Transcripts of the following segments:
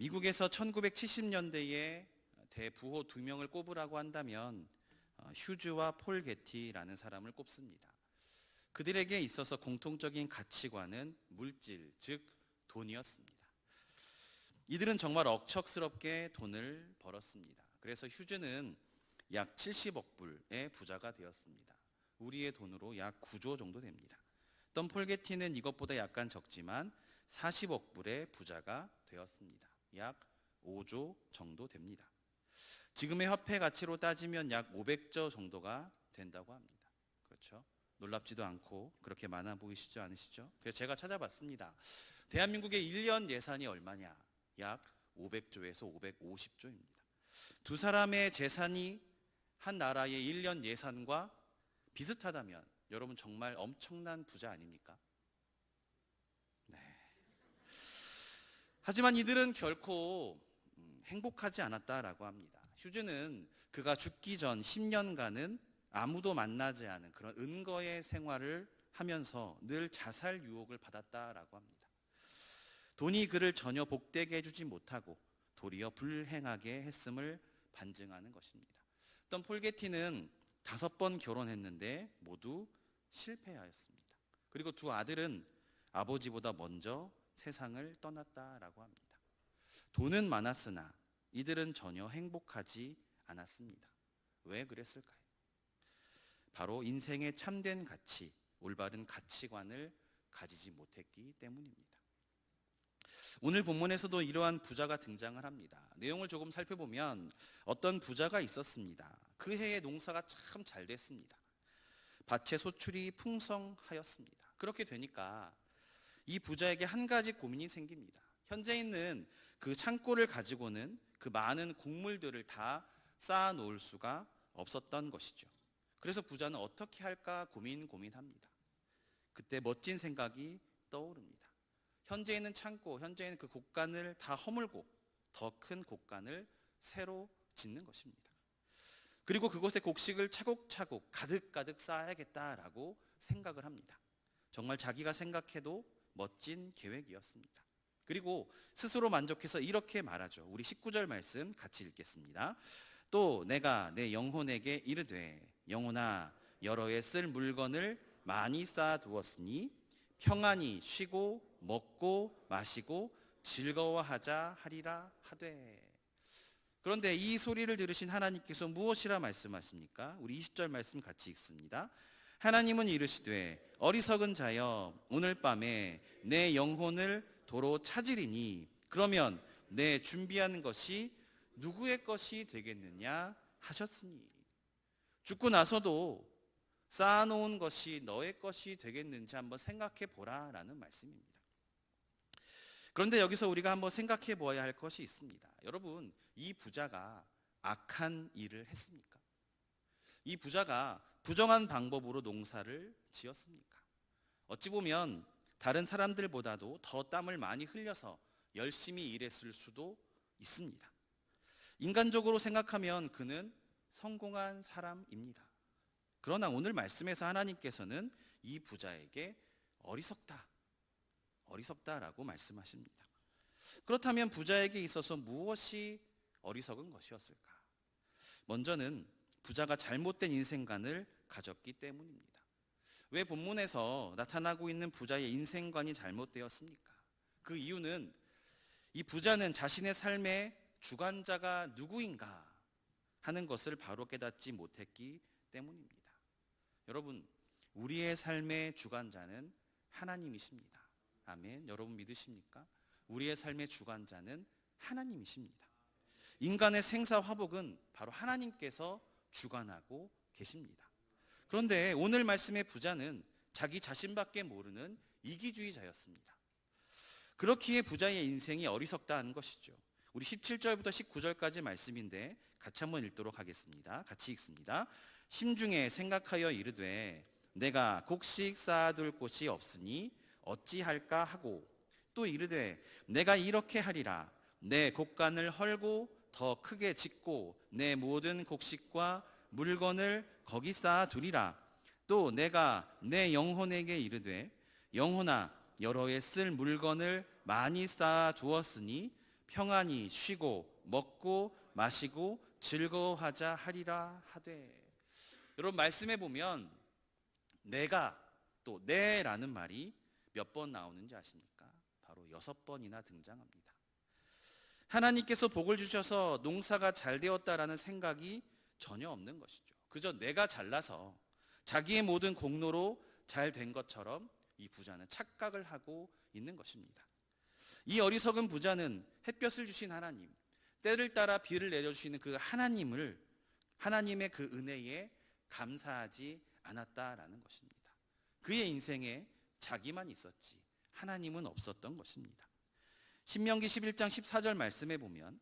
미국에서 1970년대에 대부호 두 명을 꼽으라고 한다면 어, 휴즈와 폴 게티라는 사람을 꼽습니다. 그들에게 있어서 공통적인 가치관은 물질, 즉 돈이었습니다. 이들은 정말 억척스럽게 돈을 벌었습니다. 그래서 휴즈는 약 70억 불의 부자가 되었습니다. 우리의 돈으로 약 9조 정도 됩니다. 던 폴게티는 이것보다 약간 적지만 40억 불의 부자가 되었습니다. 약 5조 정도 됩니다. 지금의 화폐 가치로 따지면 약 500조 정도가 된다고 합니다. 그렇죠? 놀랍지도 않고 그렇게 많아 보이시지 않으시죠? 그래서 제가 찾아봤습니다. 대한민국의 1년 예산이 얼마냐? 약 500조에서 550조입니다. 두 사람의 재산이 한 나라의 1년 예산과 비슷하다면 여러분 정말 엄청난 부자 아닙니까? 하지만 이들은 결코 음, 행복하지 않았다라고 합니다. 휴즈는 그가 죽기 전 10년간은 아무도 만나지 않은 그런 은거의 생활을 하면서 늘 자살 유혹을 받았다라고 합니다. 돈이 그를 전혀 복되게 해주지 못하고 도리어 불행하게 했음을 반증하는 것입니다. 어떤 폴게티는 다섯 번 결혼했는데 모두 실패하였습니다. 그리고 두 아들은 아버지보다 먼저 세상을 떠났다라고 합니다. 돈은 많았으나 이들은 전혀 행복하지 않았습니다. 왜 그랬을까요? 바로 인생의 참된 가치, 올바른 가치관을 가지지 못했기 때문입니다. 오늘 본문에서도 이러한 부자가 등장을 합니다. 내용을 조금 살펴보면 어떤 부자가 있었습니다. 그 해의 농사가 참 잘 됐습니다. 밭의 소출이 풍성하였습니다. 그렇게 되니까 이 부자에게 한 가지 고민이 생깁니다. 현재 있는 그 창고를 가지고는 그 많은 곡물들을 다 쌓아 놓을 수가 없었던 것이죠. 그래서 부자는 어떻게 할까 고민 고민합니다. 그때 멋진 생각이 떠오릅니다. 현재 있는 창고, 현재 있는 그 곡간을 다 허물고 더 큰 곡간을 새로 짓는 것입니다. 그리고 그곳에 곡식을 차곡차곡 가득가득 쌓아야겠다라고 생각을 합니다. 정말 자기가 생각해도 멋진 계획이었습니다. 그리고 스스로 만족해서 이렇게 말하죠. 우리 19절 말씀 같이 읽겠습니다. 또 내가 내 영혼에게 이르되 영혼아 여러 해쓸 물건을 많이 쌓아 두었으니 평안히 쉬고 먹고 마시고 즐거워하자 하리라 하되 그런데 이 소리를 들으신 하나님께서 무엇이라 말씀하십니까? 우리 20절 말씀 같이 읽습니다. 하나님은 이르시되 어리석은 자여 오늘 밤에 내 영혼을 도로 찾으리니 그러면 내 준비한 것이 누구의 것이 되겠느냐 하셨으니 죽고 나서도 쌓아놓은 것이 너의 것이 되겠는지 한번 생각해 보라라는 말씀입니다. 그런데 여기서 우리가 한번 생각해 보아야 할 것이 있습니다. 여러분, 이 부자가 악한 일을 했습니까? 이 부자가 부정한 방법으로 농사를 지었습니까? 어찌 보면 다른 사람들보다도 더 땀을 많이 흘려서 열심히 일했을 수도 있습니다. 인간적으로 생각하면 그는 성공한 사람입니다. 그러나 오늘 말씀에서 하나님께서는 이 부자에게 어리석다, 어리석다라고 말씀하십니다. 그렇다면 부자에게 있어서 무엇이 어리석은 것이었을까? 먼저는 부자가 잘못된 인생관을 가졌기 때문입니다. 왜 본문에서 나타나고 있는 부자의 인생관이 잘못되었습니까? 그 이유는 이 부자는 자신의 삶의 주관자가 누구인가 하는 것을 바로 깨닫지 못했기 때문입니다. 여러분, 우리의 삶의 주관자는 하나님이십니다. 아멘. 여러분 믿으십니까? 우리의 삶의 주관자는 하나님이십니다. 인간의 생사 화복은 바로 하나님께서 주관하고 계십니다. 그런데 오늘 말씀의 부자는 자기 자신밖에 모르는 이기주의자였습니다. 그렇기에 부자의 인생이 어리석다는 것이죠. 우리 17절부터 19절까지 말씀인데 같이 한번 읽도록 하겠습니다. 같이 읽습니다. 심중에 생각하여 이르되 내가 곡식 쌓아둘 곳이 없으니 어찌할까 하고 또 이르되 내가 이렇게 하리라 내 곡간을 헐고 더 크게 짓고 내 모든 곡식과 물건을 거기 쌓아 두리라 또 내가 내 영혼에게 이르되 영혼아 여러 해 쓸 물건을 많이 쌓아 두었으니 평안히 쉬고 먹고 마시고 즐거워하자 하리라 하되 여러분 말씀해 보면 내가 또 내라는 말이 몇 번 나오는지 아십니까? 바로 여섯 번이나 등장합니다. 하나님께서 복을 주셔서 농사가 잘 되었다라는 생각이 전혀 없는 것이죠. 그저 내가 잘나서 자기의 모든 공로로 잘 된 것처럼 이 부자는 착각을 하고 있는 것입니다. 이 어리석은 부자는 햇볕을 주신 하나님, 때를 따라 비를 내려주시는 그 하나님을 하나님의 그 은혜에 감사하지 않았다라는 것입니다. 그의 인생에 자기만 있었지 하나님은 없었던 것입니다. 신명기 11장 14절 말씀에 보면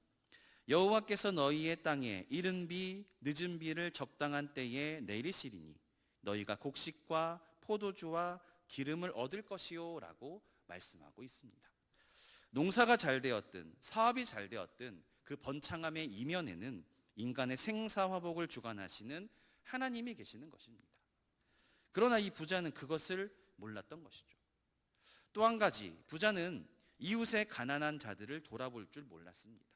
여호와께서 너희의 땅에 이른 비 늦은 비를 적당한 때에 내리시리니 너희가 곡식과 포도주와 기름을 얻을 것이요라고 말씀하고 있습니다. 농사가 잘 되었든 사업이 잘 되었든 그 번창함의 이면에는 인간의 생사화복을 주관하시는 하나님이 계시는 것입니다. 그러나 이 부자는 그것을 몰랐던 것이죠. 또 한 가지 부자는 이웃의 가난한 자들을 돌아볼 줄 몰랐습니다.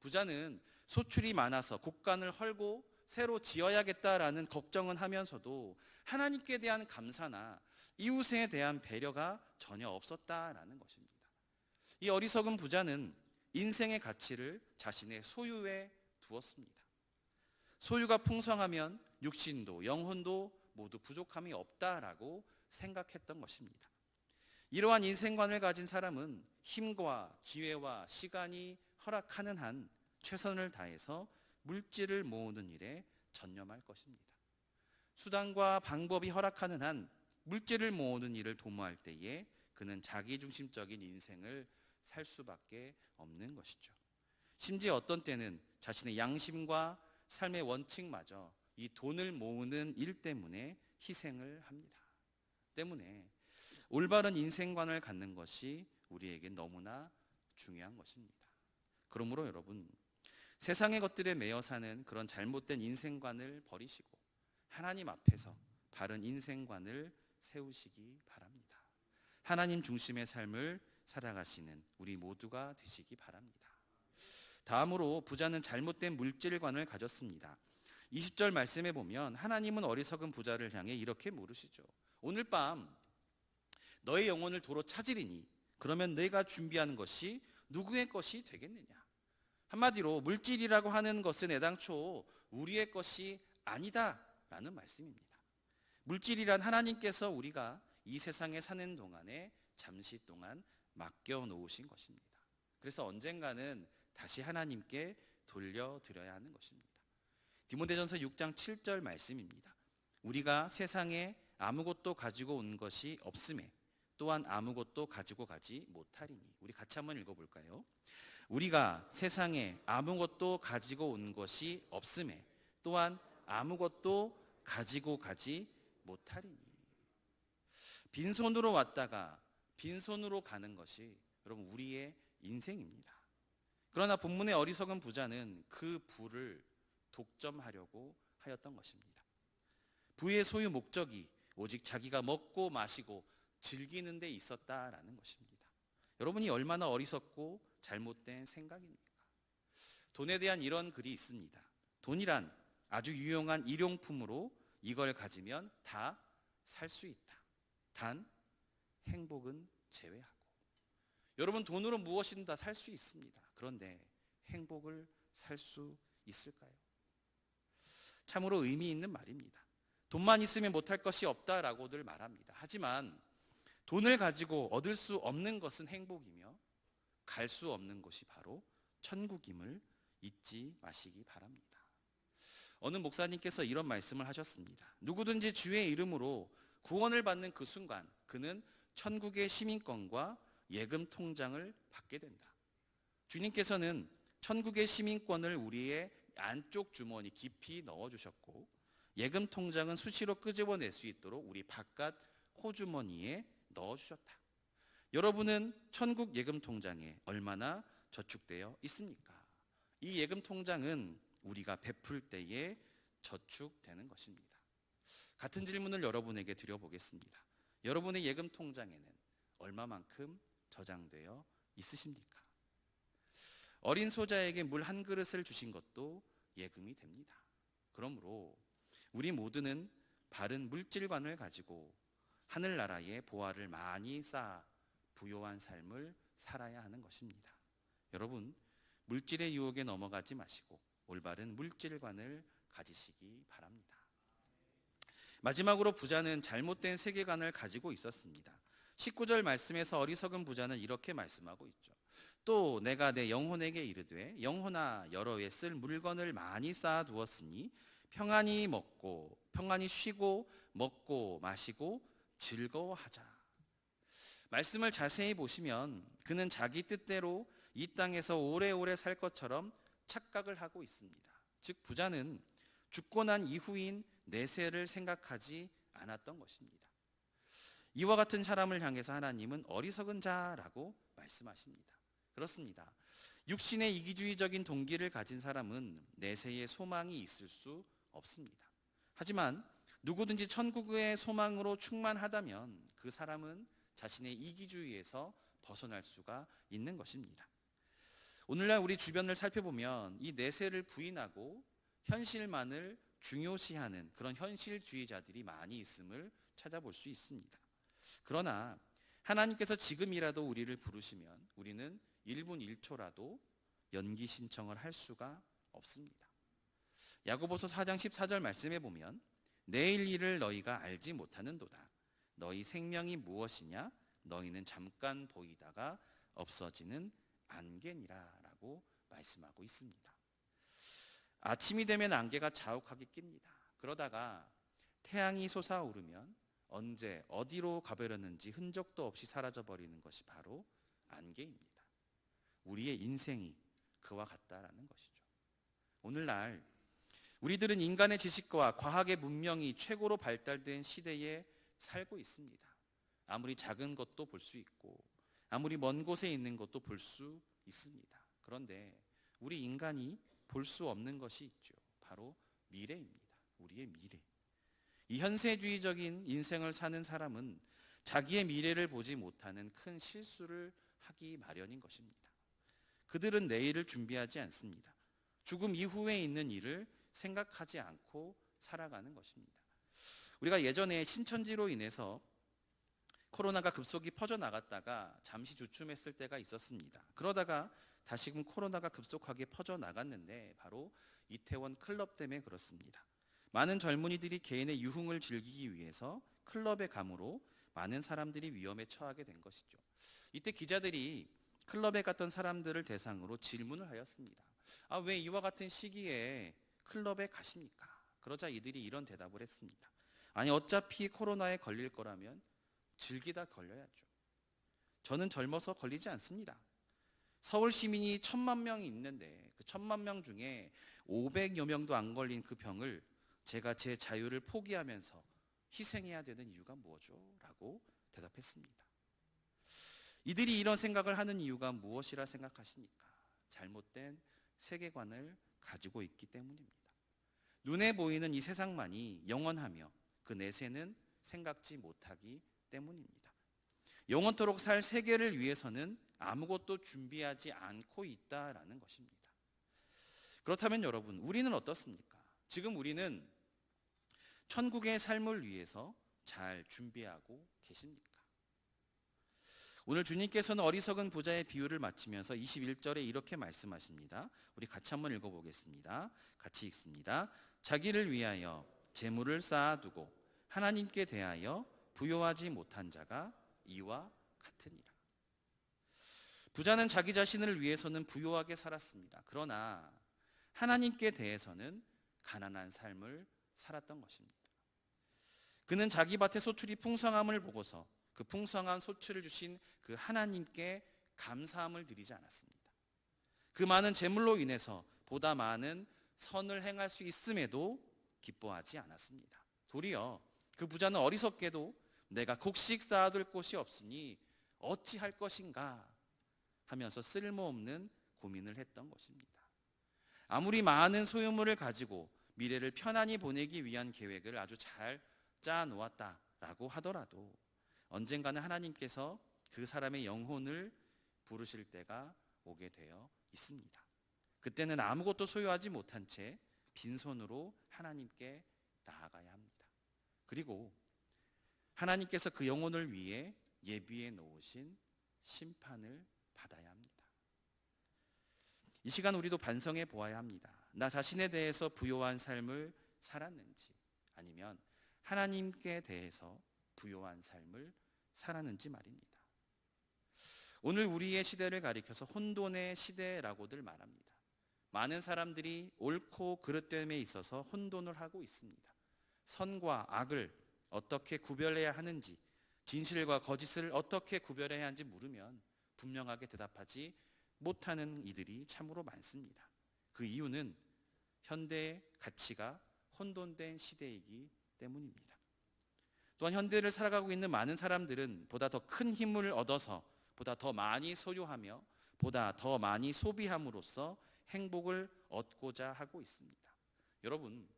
부자는 소출이 많아서 곡간을 헐고 새로 지어야겠다라는 걱정은 하면서도 하나님께 대한 감사나 이웃에 대한 배려가 전혀 없었다라는 것입니다. 이 어리석은 부자는 인생의 가치를 자신의 소유에 두었습니다. 소유가 풍성하면 육신도 영혼도 모두 부족함이 없다라고 생각했던 것입니다. 이러한 인생관을 가진 사람은 힘과 기회와 시간이 허락하는 한 최선을 다해서 물질을 모으는 일에 전념할 것입니다. 수단과 방법이 허락하는 한 물질을 모으는 일을 도모할 때에 그는 자기중심적인 인생을 살 수밖에 없는 것이죠. 심지어 어떤 때는 자신의 양심과 삶의 원칙마저 이 돈을 모으는 일 때문에 희생을 합니다. 때문에 올바른 인생관을 갖는 것이 우리에게 너무나 중요한 것입니다. 그러므로 여러분 세상의 것들에 매여 사는 그런 잘못된 인생관을 버리시고 하나님 앞에서 바른 인생관을 세우시기 바랍니다. 하나님 중심의 삶을 살아가시는 우리 모두가 되시기 바랍니다. 다음으로 부자는 잘못된 물질관을 가졌습니다. 20절 말씀에 보면 하나님은 어리석은 부자를 향해 이렇게 물으시죠. 오늘 밤 너의 영혼을 도로 찾으리니 그러면 너희가 준비하는 것이 누구의 것이 되겠느냐? 한마디로 물질이라고 하는 것은 애당초 우리의 것이 아니다라는 말씀입니다. 물질이란 하나님께서 우리가 이 세상에 사는 동안에 잠시 동안 맡겨 놓으신 것입니다. 그래서 언젠가는 다시 하나님께 돌려드려야 하는 것입니다. 디모데전서 6장 7절 말씀입니다. 우리가 세상에 아무것도 가지고 온 것이 없음에 또한 아무것도 가지고 가지 못하리니 우리 같이 한번 읽어볼까요? 우리가 세상에 아무것도 가지고 온 것이 없음에 또한 아무것도 가지고 가지 못하리니 빈손으로 왔다가 빈손으로 가는 것이 여러분 우리의 인생입니다. 그러나 본문의 어리석은 부자는 그 부를 독점하려고 하였던 것입니다. 부의 소유 목적이 오직 자기가 먹고 마시고 즐기는 데 있었다라는 것입니다. 여러분이 얼마나 어리석고 잘못된 생각입니까? 돈에 대한 이런 글이 있습니다. 돈이란 아주 유용한 일용품으로 이걸 가지면 다 살 수 있다. 단 행복은 제외하고. 여러분 돈으로 무엇이든 다 살 수 있습니다. 그런데 행복을 살 수 있을까요? 참으로 의미 있는 말입니다. 돈만 있으면 못할 것이 없다라고들 말합니다. 하지만 돈을 가지고 얻을 수 없는 것은 행복이며 갈 수 없는 곳이 바로 천국임을 잊지 마시기 바랍니다. 어느 목사님께서 이런 말씀을 하셨습니다. 누구든지 주의 이름으로 구원을 받는 그 순간 그는 천국의 시민권과 예금 통장을 받게 된다. 주님께서는 천국의 시민권을 우리의 안쪽 주머니 깊이 넣어 주셨고 예금 통장은 수시로 끄집어낼 수 있도록 우리 바깥 호주머니에 넣어 주셨다. 여러분은 천국 예금 통장에 얼마나 저축되어 있습니까? 이 예금 통장은 우리가 베풀 때에 저축되는 것입니다. 같은 질문을 여러분에게 드려보겠습니다. 여러분의 예금 통장에는 얼마만큼 저장되어 있으십니까? 어린 소자에게 물 한 그릇을 주신 것도 예금이 됩니다. 그러므로 우리 모두는 바른 물질관을 가지고 하늘나라의 보화를 많이 쌓아 부요한 삶을 살아야 하는 것입니다. 여러분, 물질의 유혹에 넘어가지 마시고 올바른 물질관을 가지시기 바랍니다. 마지막으로 부자는 잘못된 세계관을 가지고 있었습니다. 19절 말씀에서 어리석은 부자는 이렇게 말씀하고 있죠. 또 내가 내 영혼에게 이르되 영혼아 여러 해 쓸 물건을 많이 쌓아 두었으니 평안히 먹고 평안히 쉬고 먹고 마시고 즐거워하자. 말씀을 자세히 보시면 그는 자기 뜻대로 이 땅에서 오래오래 살 것처럼 착각을 하고 있습니다. 즉 부자는 죽고 난 이후인 내세를 생각하지 않았던 것입니다. 이와 같은 사람을 향해서 하나님은 어리석은 자라고 말씀하십니다. 그렇습니다. 육신의 이기주의적인 동기를 가진 사람은 내세의 소망이 있을 수 없습니다. 하지만 누구든지 천국의 소망으로 충만하다면 그 사람은 자신의 이기주의에서 벗어날 수가 있는 것입니다. 오늘날 우리 주변을 살펴보면 이 내세를 부인하고 현실만을 중요시하는 그런 현실주의자들이 많이 있음을 찾아볼 수 있습니다. 그러나 하나님께서 지금이라도 우리를 부르시면 우리는 1분 1초라도 연기 신청을 할 수가 없습니다. 야고보서 4장 14절 말씀에 보면 내일 일을 너희가 알지 못하는도다. 너희 생명이 무엇이냐? 너희는 잠깐 보이다가 없어지는 안개니라라고 말씀하고 있습니다. 아침이 되면 안개가 자욱하게 낍니다. 그러다가 태양이 솟아오르면 언제 어디로 가버렸는지 흔적도 없이 사라져 버리는 것이 바로 안개입니다. 우리의 인생이 그와 같다라는 것이죠. 오늘날 우리들은 인간의 지식과 과학의 문명이 최고로 발달된 시대에 살고 있습니다. 아무리 작은 것도 볼 수 있고 아무리 먼 곳에 있는 것도 볼 수 있습니다. 그런데 우리 인간이 볼 수 없는 것이 있죠. 바로 미래입니다. 우리의 미래. 이 현세주의적인 인생을 사는 사람은 자기의 미래를 보지 못하는 큰 실수를 하기 마련인 것입니다. 그들은 내일을 준비하지 않습니다. 죽음 이후에 있는 일을 생각하지 않고 살아가는 것입니다. 우리가 예전에 신천지로 인해서 코로나가 급속히 퍼져나갔다가 잠시 주춤했을 때가 있었습니다. 그러다가 다시금 코로나가 급속하게 퍼져나갔는데 바로 이태원 클럽 때문에 그렇습니다. 많은 젊은이들이 개인의 유흥을 즐기기 위해서 클럽에 감으로 많은 사람들이 위험에 처하게 된 것이죠. 이때 기자들이 클럽에 갔던 사람들을 대상으로 질문을 하였습니다. 아, 왜 이와 같은 시기에 클럽에 가십니까? 그러자 이들이 이런 대답을 했습니다. 아니, 어차피 코로나에 걸릴 거라면 즐기다 걸려야죠. 저는 젊어서 걸리지 않습니다. 서울 시민이 천만 명이 있는데 그 천만 명 중에 500여 명도 안 걸린 그 병을 제가 제 자유를 포기하면서 희생해야 되는 이유가 뭐죠? 라고 대답했습니다. 이들이 이런 생각을 하는 이유가 무엇이라 생각하십니까? 잘못된 세계관을 가지고 있기 때문입니다. 눈에 보이는 이 세상만이 영원하며 그 내세는 생각지 못하기 때문입니다. 영원토록 살 세계를 위해서는 아무것도 준비하지 않고 있다라는 것입니다. 그렇다면 여러분, 우리는 어떻습니까? 지금 우리는 천국의 삶을 위해서 잘 준비하고 계십니까? 오늘 주님께서는 어리석은 부자의 비유를 마치면서 21절에 이렇게 말씀하십니다. 우리 같이 한번 읽어보겠습니다. 같이 읽습니다. 자기를 위하여 재물을 쌓아두고 하나님께 대하여 부요하지 못한 자가 이와 같으니라. 부자는 자기 자신을 위해서는 부요하게 살았습니다. 그러나 하나님께 대해서는 가난한 삶을 살았던 것입니다. 그는 자기 밭의 소출이 풍성함을 보고서 그 풍성한 소출을 주신 그 하나님께 감사함을 드리지 않았습니다. 그 많은 재물로 인해서 보다 많은 선을 행할 수 있음에도 기뻐하지 않았습니다. 도리어 그 부자는 어리석게도 내가 곡식 쌓아둘 곳이 없으니 어찌할 것인가 하면서 쓸모없는 고민을 했던 것입니다. 아무리 많은 소유물을 가지고 미래를 편안히 보내기 위한 계획을 아주 잘 짜놓았다라고 하더라도 언젠가는 하나님께서 그 사람의 영혼을 부르실 때가 오게 되어 있습니다. 그때는 아무것도 소유하지 못한 채 빈손으로 하나님께 나아가야 합니다. 그리고 하나님께서 그 영혼을 위해 예비해 놓으신 심판을 받아야 합니다. 이 시간 우리도 반성해 보아야 합니다. 나 자신에 대해서 부요한 삶을 살았는지 아니면 하나님께 대해서 부요한 삶을 살았는지 말입니다. 오늘 우리의 시대를 가리켜서 혼돈의 시대라고들 말합니다. 많은 사람들이 옳고 그릇됨에 있어서 혼돈을 하고 있습니다. 선과 악을 어떻게 구별해야 하는지, 진실과 거짓을 어떻게 구별해야 하는지 물으면 분명하게 대답하지 못하는 이들이 참으로 많습니다. 그 이유는 현대의 가치가 혼돈된 시대이기 때문입니다. 또한 현대를 살아가고 있는 많은 사람들은 보다 더 큰 힘을 얻어서 보다 더 많이 소유하며 보다 더 많이 소비함으로써 행복을 얻고자 하고 있습니다. 여러분,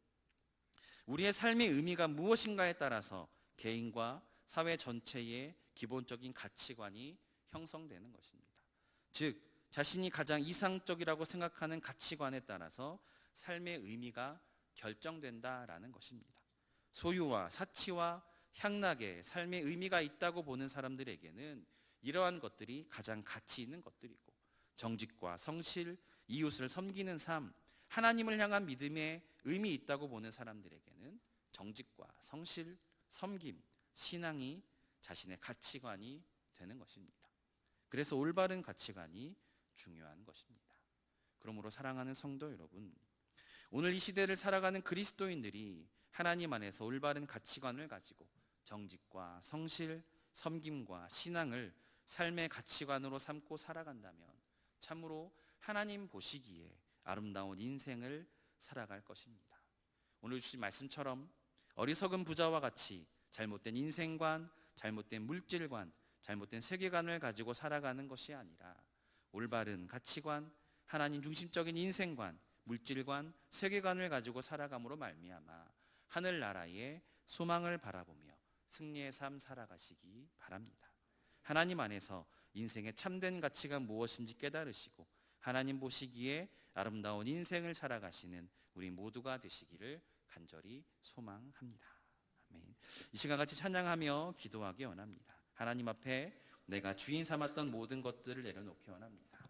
우리의 삶의 의미가 무엇인가에 따라서 개인과 사회 전체의 기본적인 가치관이 형성되는 것입니다. 즉, 자신이 가장 이상적이라고 생각하는 가치관에 따라서 삶의 의미가 결정된다라는 것입니다. 소유와 사치와 향락에 삶의 의미가 있다고 보는 사람들에게는 이러한 것들이 가장 가치 있는 것들이고 정직과 성실, 이웃을 섬기는 삶, 하나님을 향한 믿음에 의미 있다고 보는 사람들에게는 정직과 성실, 섬김, 신앙이 자신의 가치관이 되는 것입니다. 그래서 올바른 가치관이 중요한 것입니다. 그러므로 사랑하는 성도 여러분, 오늘 이 시대를 살아가는 그리스도인들이 하나님 안에서 올바른 가치관을 가지고 정직과 성실, 섬김과 신앙을 삶의 가치관으로 삼고 살아간다면 참으로 하나님 보시기에 아름다운 인생을 살아갈 것입니다. 오늘 주신 말씀처럼 어리석은 부자와 같이 잘못된 인생관, 잘못된 물질관, 잘못된 세계관을 가지고 살아가는 것이 아니라 올바른 가치관, 하나님 중심적인 인생관, 물질관, 세계관을 가지고 살아감으로 말미암아 하늘 나라의 소망을 바라보며 승리의 삶 살아가시기 바랍니다. 하나님 안에서 인생의 참된 가치가 무엇인지 깨달으시고 하나님 보시기에 아름다운 인생을 살아가시는 우리 모두가 되시기를 간절히 소망합니다. 아멘. 이 시간 같이 찬양하며 기도하기 원합니다. 하나님 앞에 내가 주인 삼았던 모든 것들을 내려놓기 원합니다.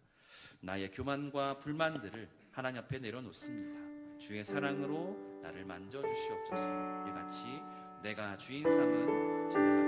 나의 교만과 불만들을 하나님 앞에 내려놓습니다. 주의 사랑으로 나를 만져 주시옵소서. 이같이 내가 주인 삼은 찬양